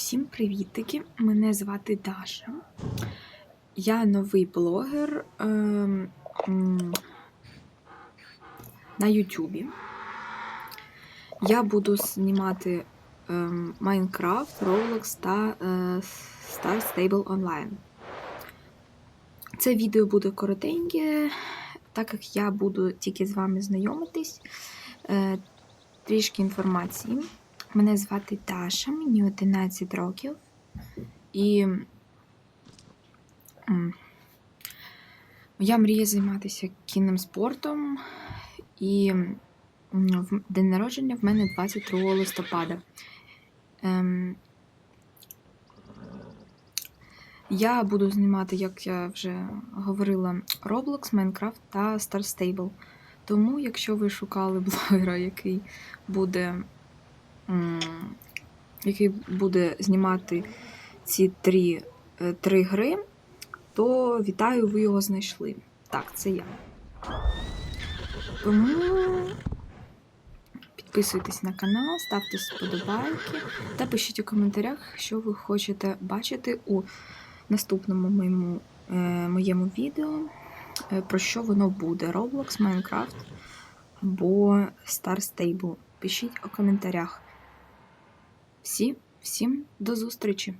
Усім привітики! Мене звати Даша. Я новий блогер м, на Ютубі. Я буду знімати ем, Майнкрафт, Roblox та е, Star Stable Online. Це відео буде коротеньке, так як я буду тільки з вами знайомитись. Е, трішки інформації. Мене звати Даша, мені 11 років. І моя мрія займатися кінним спортом. І в день народження в мене 22 листопада. Ем, я буду знімати, як я вже говорила, Roblox, Minecraft та Star Stable. Тому, якщо ви шукали блогера, який буде який буде знімати ці три, е, три гри, то вітаю, ви його знайшли. Так, це я. Тому підписуйтесь на канал, ставте сподобайки та пишіть у коментарях, що ви хочете бачити у наступному моєму, е, моєму відео, е, про що воно буде: Roblox, Minecraft або Star Stable. Пишіть у коментарях. Всі, всім до зустрічі!